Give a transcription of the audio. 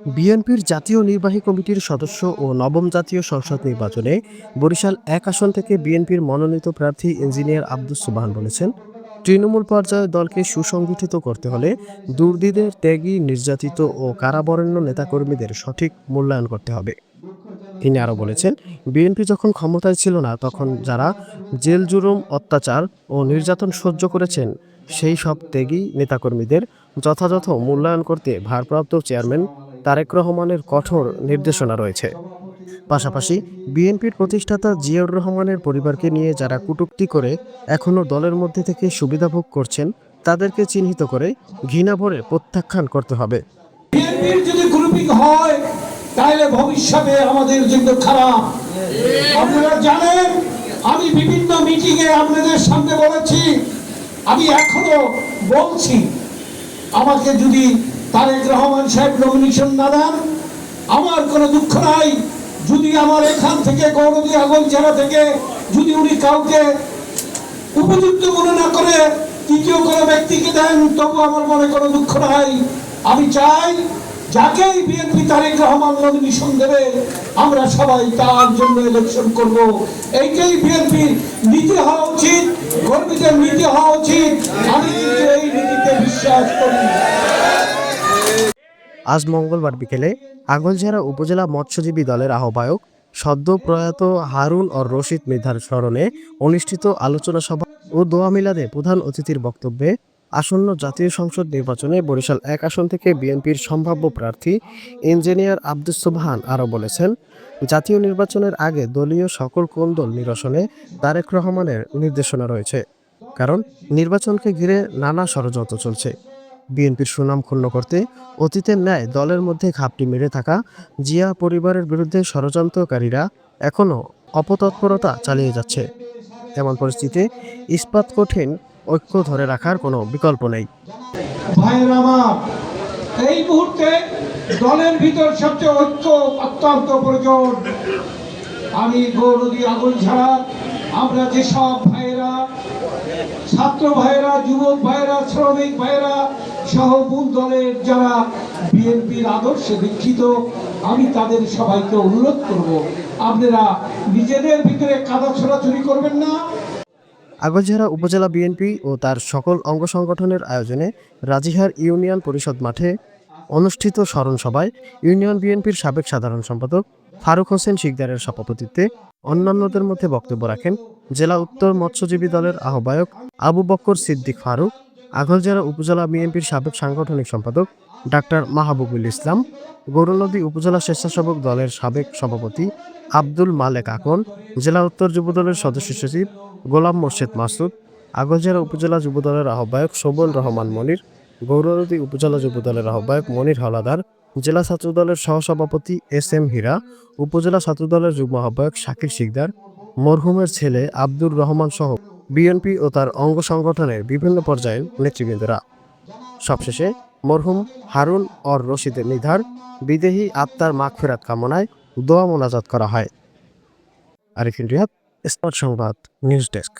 বিএনপির জাতীয় নির্বাহী কমিটির সদস্য ও নবম জাতীয় সংসদ নির্বাচনে বরিশাল এক আসন থেকে বিএনপির মনোনীত প্রার্থী ইঞ্জিনিয়ার আব্দুস সুবহান বলেছেন, তৃণমূল পর্যায়ে দলকে সুসংগঠিত করতে হলে দুর্দিনের ত্যাগী, নির্যাতিত ও কারাবরেণ্য নেতাকর্মীদের সঠিক মূল্যায়ন করতে হবে। তিনি আরও বলেছেন, বিএনপি যখন ক্ষমতায় ছিল না, তখন যারা জেল জুলুম, অত্যাচার ও নির্যাতন সহ্য করেছেন, সেই সব ত্যাগী নেতাকর্মীদের যথাযথ মূল্যায়ন করতে ভারপ্রাপ্ত চেয়ারম্যান তারেক রহমানের কঠোর নির্দেশনা রয়েছে। পাশাপাশি বিএনপির প্রতিষ্ঠাতা জিয়াউর রহমানের পরিবারকে নিয়ে যারা কটূক্তি করে এখনও দলের মধ্যে থেকে সুবিধা ভোগ করছেন, তাদেরকে চিহ্নিত করে ঘৃণা ভরে প্রত্যাখ্যান করতে হবে। তাহলে ভবিষ্যতে আমাদের জন্য খারাপ। আপনারা জানেন, আমি বিভিন্ন মিটিং এ আপনাদের সামনে বলেছি, আমি এখনও বলছি, আমাকে যদি তারেক রহমান সাহেব নমিনেশন না দেন, আমার কোনো দুঃখ নাই। যদি আমার এখান থেকে গৌরবী আগল জেলা থেকে যদি উনি কাউকে উপযুক্ত মনে না করে তৃতীয় কোনো ব্যক্তিকে দেন, তবু আমার মনে কোনো দুঃখ নাই। আমি চাই যাকেই বিএনপি তারেক রহমান নমিনেশন দেবে, আমরা সবাই তার জন্য ইলেকশন করব। এইটাই বিএনপির নীতি হওয়া উচিত কর্মীদের নীতি হওয়া উচিত। আমি কিন্তু এই নীতিতে বিশ্বাস করি। আজ মঙ্গলবার বিকেলে আগলঝাড়া উপজেলা মৎস্যজীবী দলের আহ্বায়ক সদ্য প্রয়াত হারুন ও রশিদ মৃধার স্মরণে অনুষ্ঠিত আলোচনা সভা ও দোয়া মিলাদে প্রধান অতিথির বক্তব্যে আসন্ন জাতীয় সংসদ নির্বাচনে বরিশাল এক আসন থেকে বিএনপির সম্ভাব্য প্রার্থী ইঞ্জিনিয়ার আব্দুস সুবহান আরও বলেছেন, জাতীয় নির্বাচনের আগে দলীয় সকল কোন্দল নিরসনে তারেক রহমানের নির্দেশনা রয়েছে, কারণ নির্বাচনকে ঘিরে নানা ষড়যন্ত্র চলছে। বিএনপির সুনাম ক্ষুণ্ণ করতে অতীতের ন্যায় দলের মধ্যে ঘাপটি মেরে থাকা জিয়া পরিবারের বিরুদ্ধে ষড়যন্ত্রকারীরা এখনও অপতৎপরতা চালিয়ে যাচ্ছে। এমন পরিস্থিতিতে ইস্পাত কঠিন ঐক্য ধরে রাখার কোনো বিকল্প নেই। এই মুহূর্তে দলের ভিতর সবচেয়ে ঐক্য অত্যন্ত প্রয়োজন। আমি গৌরদী আগুন ছাড়া আমরা যেসব ভাইয়েরা, ছাত্র ভাইয়েরা, যুবক ভাইয়েরা, শ্রমিক ভাইয়েরা সহ দলের যারা বিএনপির আদর্শে দীক্ষিত, আমি তাদের সবাইকে অনুরোধ করব, আপনারা নিজেদের ভিতরে কাদা ছোড়াছুরি করবেন না। আগলঝাড়া উপজেলা বিএনপি ও তার সকল অঙ্গ সংগঠনের আয়োজনে রাজিহার ইউনিয়ন পরিষদ মাঠে অনুষ্ঠিত স্মরণ সভায় ইউনিয়ন বিএনপির সাবেক সাধারণ সম্পাদক ফারুক হোসেন শিকদারের সভাপতিত্বে অন্যান্যদের মধ্যে বক্তব্য রাখেন জেলা উত্তর মৎস্যজীবী দলের আহ্বায়ক আবু বক্কর সিদ্দিক ফারুক আগলঝাড়া উপজেলা বিএনপির সাবেক সাংগঠনিক সম্পাদক ডাক্তার মাহবুবুল ইসলাম গৌরনদী উপজেলা স্বেচ্ছাসেবক দলের সাবেক সভাপতি আব্দুল মালেক আকন জেলা উত্তর যুবদলের সদস্য সচিব গোলাম মোর্শেদ মাসুদ আগলঝাড়া উপজেলা যুবদলের আহ্বায়ক শোভন রহমান মনির গৌরনদী উপজেলা যুবদলের আহ্বায়ক মনির হলাদার, জেলা ছাত্রদলের সহসভাপতি এস এম হীরা, উপজেলা ছাত্রদলের যুগ্ম আহ্বায়ক শাকির শিকদার, মরহুমের ছেলে আব্দুর রহমান সহ বিএনপি ও তার অঙ্গ সংগঠনের বিভিন্ন পর্যায়ের নেতৃবৃন্দরা। সবশেষে মরহুম হারুন অর রশিদের নিধার, বিদেহী আত্মার মাগফেরাত কামনায় দোয়া মোনাজাত করা হয়। আরিফিন রিহাদ স্মার্ট সংবাদ, নিউজ ডেস্ক।